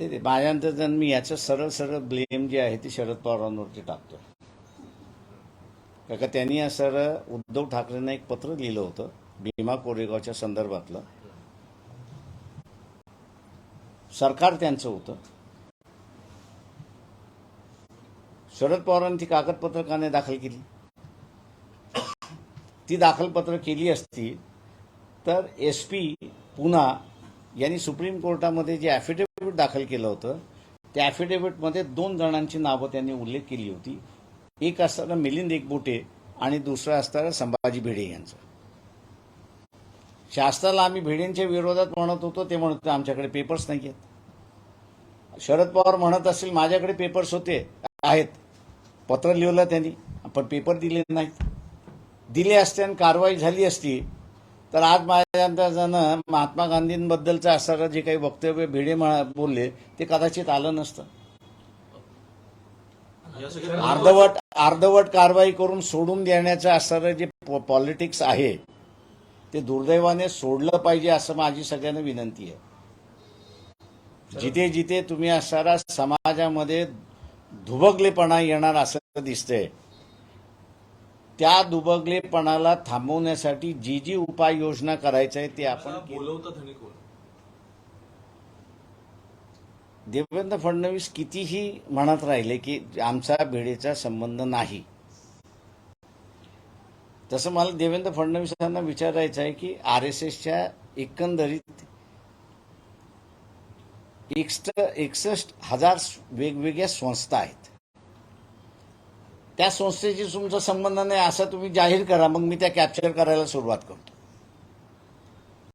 ते माझ्यानंतर माझ्या मी याचं सरळ सरळ ब्लेम जे आहे ते शरद पवारांवरती टाकतोय. का त्यांनी या सरळ उद्धव ठाकरेंना एक पत्र लिहिलं होतं भीमा कोरेगावच्या संदर्भातलं. सरकार त्यांचं होतं. शरद पवारांनी ती कागदपत्र दाखल केली. ती दाखलपत्र केली असती तर एस पी पुन्हा यांनी सुप्रीम कोर्टामध्ये जे ॲफिडेव्हिट दाखल केलं होतं. त्या ॲफिडेव्हिटमध्ये दोन जणांची नावं त्यांनी उल्लेख केली होती. एक असताना मिलिंद एकबोटे आणि दुसरं असताना संभाजी भिडे यांचं. शास्त्राला आम्ही भिडेंच्या विरोधात म्हणत होतो ते म्हणत होते आमच्याकडे पेपर्स नाही आहेत. शरद पवार म्हणत असतील माझ्याकडे पेपर्स होते आहेत. पत्र लिहिलं त्यांनी पण पेपर दिले नाहीत. दिले असते आणि कारवाई झाली असती तर आज माझ्या महात्मा गांधींबद्दलचं असणारं जे काही वक्तव्य भिडे बोलले ते कदाचित आलं नसतं. अर्धवट अर्धवट कारवाई करून सोडून देण्याचं असणारं जे पॉलिटिक्स आहे ते दुर्दैवाने सोडलं पाहिजे असं माझी सगळ्यांना विनंती आहे. जिथे जिथे तुम्ही असणारा समाजामध्ये धुबगलेपणा येणार असं दिसतंय त्या दुबगलेपणाला थांबवण्यासाठी जी जी उपाययोजना करायचं आहे ते आपण देवेंद्र फडणवीस कितीही म्हणत राहिले की आमचा भिडेचा संबंध नाही. तसं मला देवेंद्र फडणवीसांना विचारायचं आहे की आर एस एसच्या एकंदरीत एकसष्ट हजार वेगवेगळ्या संस्था आहेत. त्या संस्थेशी तुमचा संबंध नाही असं तुम्ही जाहीर करा. मग मी त्या कॅप्चर करायला सुरुवात करतो.